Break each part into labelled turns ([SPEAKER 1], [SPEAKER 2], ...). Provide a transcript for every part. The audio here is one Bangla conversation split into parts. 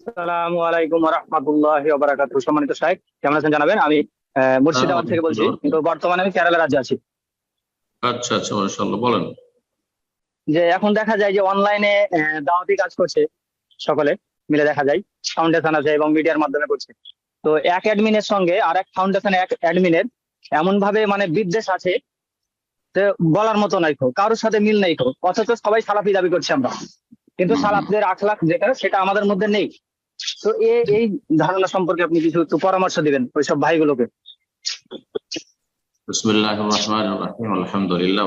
[SPEAKER 1] আসসালামু আলাইকুম রহমতুল্লাহ বারাকাতু সম্মানিত সাহেব কেমন আছেন জানাবেন? আমি মুর্শিদাবাদ থেকে বলছি কিন্তু বর্তমানে আমি কেরালা রাজ্যে আছি।
[SPEAKER 2] আচ্ছা আচ্ছা মাশাআল্লাহ বলেন।
[SPEAKER 1] যে এখন দেখা যায় যে অনলাইনে দাওয়াতি কাজ করছে সকলে মিলে দেখা যায় ফাউন্ডেশন আছে এবং মিডিয়ার মাধ্যমে করছে। তো এক অ্যাডমিনের সঙ্গে আর এক ফাউন্ডেশন এক অ্যাডমিনের এমন ভাবে মানে বিদ্বেষ আছে যে বলার মতো নাই খো কারোর সাথে মিল নেই খো অথচ সবাই সালাফি দাবি করছে আমরা। কিন্তু। সালাফদের আখলাখ যেটা সেটা আমাদের মধ্যে নেই। তো এই ধারণা সম্পর্কে আপনি কিছু একটু পরামর্শ দিবেন ভাইগুলোকে।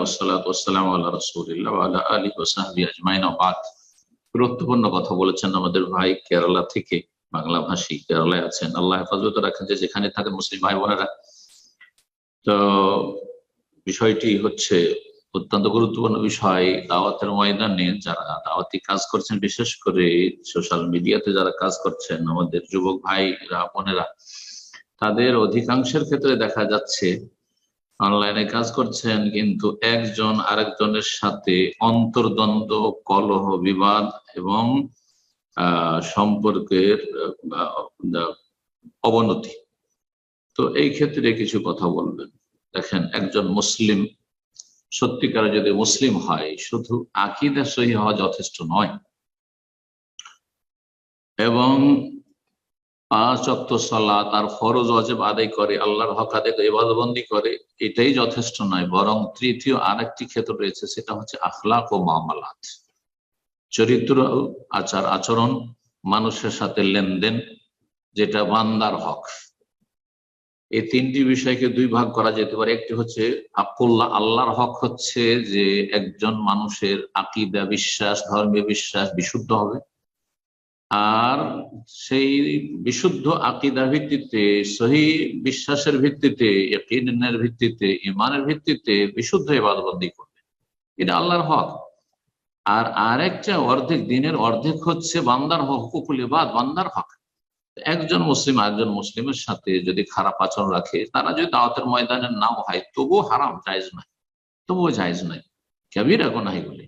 [SPEAKER 2] ওয়াসসালামু আলা রাসূলিল্লাহ ওয়া আলা আলিহি ওয়া সাহবিহি আজমাইন। ওয়া বাদ। গুরুত্বপূর্ণ কথা বলেছেন আমাদের ভাই কেরালা থেকে, বাংলা ভাষী কেরালায় আছেন। আল্লাহ হেফাজত রাখেন যে যেখানে থাকেন মুসলিম ভাই বোনেরা তো বিষয়টি হচ্ছে অত্যন্ত গুরুত্বপূর্ণ বিষয়। দাওয়াতের ময়দানে যারা দাওয়াতি কাজ করছেন, বিশেষ করে সোশ্যাল মিডিয়াতে যারা কাজ করছেন, আমাদের যুবক ভাইরা, বোনেরা, তাদের অধিকাংশের ক্ষেত্রে দেখা যাচ্ছে অনলাইনে কাজ করছেন, কিন্তু একজন আরেকজনের সাথে অন্তর্দ্বন্দ্ব, কলহ, বিবাদ এবং সম্পর্কের অবনতি। তো এই ক্ষেত্রে কিছু কথা বলবেন। দেখেন, একজন মুসলিম সত্যিকারে যদি মুসলিম হয়, শুধু আকিদা সহি হওয়া যথেষ্ট নয়। এবং পাঁচ অক্ত সলা তার ফরজ অজেব আদায় করে, আল্লাহর হক আদায় করে করে, এটাই যথেষ্ট নয়। বরং তৃতীয় আরেকটি ক্ষেত্র রয়েছে, সেটা হচ্ছে আখলাক ও মামালাত। চরিত্র আচার আচরণ মানুষের সাথে লেনদেন, যেটা বান্দার হক। এই তিনটি বিষয়কে দুই ভাগ করা যেতে পারে। একটি হচ্ছে আল্লাহর হক হচ্ছে যে একজন মানুষের আকিদা, বিশ্বাস, ধর্মীয় বিশ্বাস বিশুদ্ধ হবে। আর সেই বিশুদ্ধ আকিদার ভিত্তিতে, সহি বিশ্বাসের ভিত্তিতে, ইকিনের ভিত্তিতে ইমানের ভিত্তিতে বিশুদ্ধ ইবাদতবন্দি করবে। এটা আল্লাহর হক। আর আরেকটা অর্ধেক দিনের অর্ধেক হচ্ছে বান্দার হক ইবাদ, বান্দার হক। একজন মুসলিম আরেকজন মুসলিমের সাথে যদি খারাপ আচরণ রাখে, তারা যদি দাওয়াতের ময়দানে নাও হয়, তবুও হারাম, জায়জ নাই তবুও জায়জ নাই কবিরা গোনাহিগুলি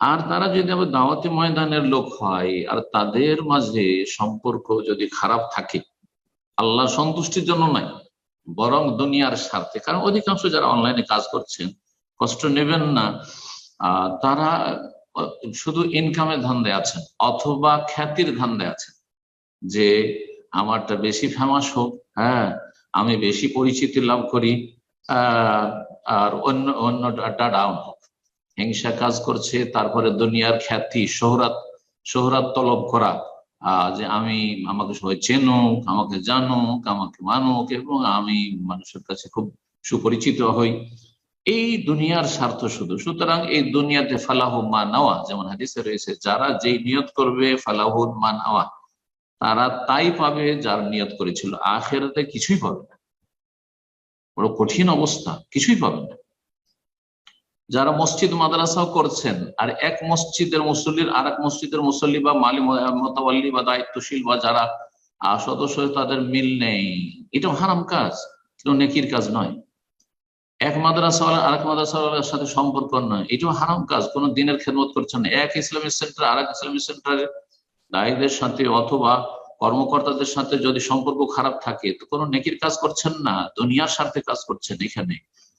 [SPEAKER 2] আর তারা যদি আবার দাওয়াতি ময়দানের লোক হয়, আর তাদের মাঝে সম্পর্ক যদি খারাপ থাকে, আল্লাহ সন্তুষ্টির জন্য নয়, বরং দুনিয়ার স্বার্থে। কারণ অধিকাংশ যারা অনলাইনে কাজ করছেন, কষ্ট নেবেন না তারা শুধু ইনকামের ধান্দে আছেন, অথবা খ্যাতির ধান্দে আছেন। যে আমারটা বেশি ফেমাস হোক হ্যাঁ আমি বেশি পরিচিতি লাভ করি আর অন্য, অন্যটা ডাউন হোক। হিংসা কাজ করছে, তারপরে দুনিয়ার খ্যাতি শোহরাত শোহরাত তলব করা যে আমি আমাকে সবাই চেনুক, আমাকে জানুক, আমাকে মানুক, এবং আমি মানুষের কাছে খুব সুপরিচিত হই। এই দুনিয়ার স্বার্থ শুধু। সুতরাং এই দুনিয়াতে ফালাহ মা নেওয়া, যেমন হাদিসে রয়েছে, যারা যেই নিয়ত করবে ফালাহুন মা নেওয়া। তারা তাই পাবে যার নিয়ত করেছিল। আখেরাতে কিছুই পাবে না। বড় কঠিন অবস্থা, কিছুই পাবে না। যারা মসজিদ মাদ্রাসাও করছেন, আর এক মসজিদের মুসল্লির আর এক মসজিদের মুসল্লি বা মালি মতাবাল্লি বা দায়িত্বশীল বা যারা সদস্য, তাদের মিল নেই। এটা হারাম কাজ কিন্তু নেকির কাজ নয়। এক মাদ্রাসাওয়ালা, আরেক মাদ্রাসাওয়ালার সাথে সম্পর্ক নয়। এটাও হারাম কাজ, কোন দিনের খেদমত করছেন এক ইসলামিক সেন্টার আর এক ইসলামিক সেন্টারের দায়ীদের সাথে অথবা কর্মকর্তাদের সাথে যদি সম্পর্ক খারাপ থাকে, তো কোনো নেকির কাজ করছেন না, দুনিয়ার স্বার্থে কাজ করছেন এখানে।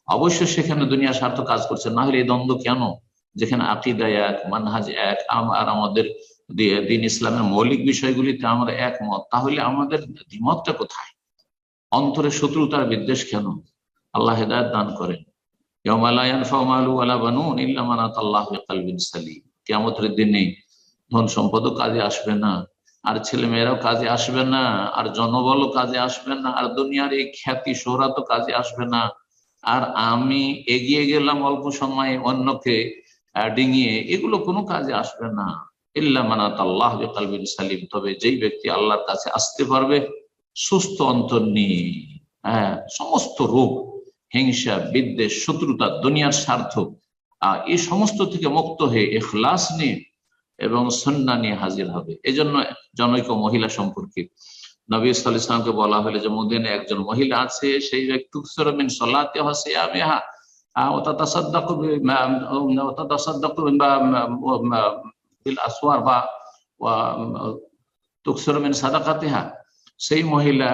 [SPEAKER 2] অবশ্যই সেখানে দুনিয়ার স্বার্থ কাজ করছেন, না হলে এই দ্বন্দ্ব কেন? যেখানে আকিদা এক, মানহাজ এক আর আমাদের দিন ইসলামের মৌলিক বিষয়গুলিতে আমরা একমত, তাহলে আমাদের দ্বিমতটা কোথায়? অন্তরে শত্রুতার বিদ্বেষ কেন? আল্লাহ হেদায়ত দান করেন। কেমতের দিনে ধন সম্পদও কাজে আসবে না, আর ছেলে মেয়েরাও কাজে আসবে না, আর জনবলও কাজে আসবে না, আর দুনিয়ার এই খ্যাতি সোহরা তো কাজে আসবে না। আর আমি এগিয়ে গেলাম অল্প সময়ে অন্যকে ডিঙিয়ে, এগুলো কোনো কাজে আসবে না। ইল্লা মানাত আল্লাহ কালবিন সালিম, তবে যেই ব্যক্তি আল্লাহর কাছে আসতে পারবে, সুস্থ অন্তর নিয়ে হ্যাঁ সমস্ত রোগ, হিংসা, বিদ্বেষ, শত্রুতা, দুনিয়ার স্বার্থ এই সমস্ত থেকে মুক্ত হয়ে, এখলাস নিয়ে এবং সন্না নিয়ে হাজির হবে। এজন্য জনৈক মহিলা সম্পর্কে নবী সাল ইসলামকে বলা হলে যে মদিনে একজন মহিলা আছে, সেই ব্যক্তি সরমিন সলাতে হসে আমি হা সেই মহিলা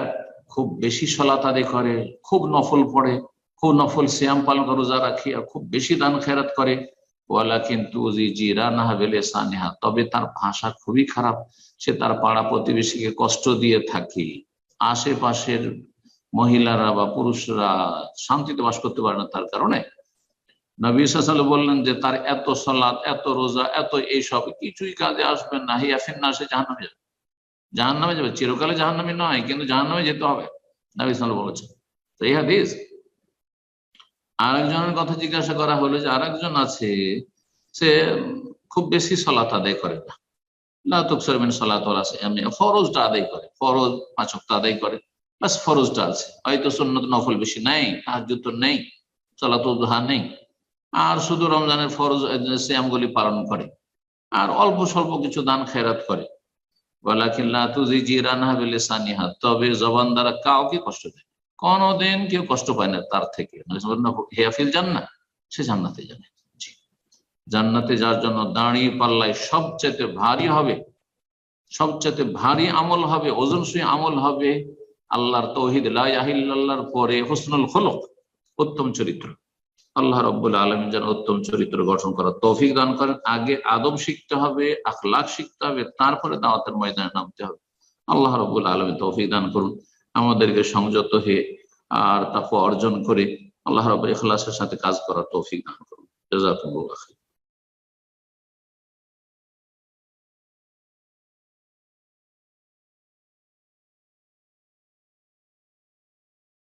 [SPEAKER 2] খুব বেশি সলাত করে, খুব নফল পড়ে, খুব নফল শ্যাম পালন করে, রোজা রাখি খুব বেশি দান খেরাত করে। ওয়ালা কিন্তু তবে তার ভাষা খুবই খারাপ। সে তার পাড়া প্রতিবেশীকে কষ্ট দিয়ে থাকে। আশেপাশের মহিলারা বা পুরুষরা শান্তিতে বাস করতে পারে না তার কারণে। নবী সাল বললেন যে, তার এত সলাদ এত রোজা, এত এইসব কিছুই কাজে আসবে না। হিয়াফিন না, সে জাহান্নামে যাবে। জাহান্নামে যাবে। চিরকালে জাহান্নামে নয়, কিন্তু জাহান্নামে যেতে হবে। নবী সাল বলেছেন। তো এই হাদিস আরেকজনের কথা জিজ্ঞাসা করা হলো যে আরেকজন আছে, সে খুব বেশি সলাত আদায় করে না। না তুকসরমিন সলাত এমনি ফরজটা আদায় করে। ফরজ পাঁচকটা আদায় করে। বাস ফরজটা আছে। হয়তো সন্ন্যত নফল বেশি নেই তাহাজ তো নেই, সলাত উদ্হা নেই। আর শুধু রমজানের ফরজ শ্যামগুলি পালন করে। আর অল্প স্বল্প কিছু দান খেরাত করে। তবে জবান দ্বারা কাউকে কষ্ট দেয় কোনদিন কেউ কষ্ট পায় না তার থেকে। হেয়াফিল জান্না সে জান্নাতে যাবে। জি। জান্নাতে যার জন্য দাঁড়িয়ে পাল্লায় সবচেয়ে ভারী হবে সবচেয়ে ভারী আমল হবে ওজনসই আমল হবে আল্লাহর তৌহিদ লাহিল্লাহর পরে হোসনুল খোলক, উত্তম চরিত্র। আল্লাহ রব্বুল আলমী যেন উত্তম চরিত্র গঠন করার তৌফিক দান করেন। আগে আদব শিখতে হবে, আখলাখ শিখতে হবে, তারপরে দাওয়াতের ময়দানে নামতে হবে। আল্লাহ রব্বুল আলমী তৌফিক দান করুন। আমাদেরকে সংযত হয়ে আর তাকে অর্জন করে আল্লাহ রব ইখলাসের সাথে কাজ করার তৌফিক দান করুন জাজাকুমুল্লাহ।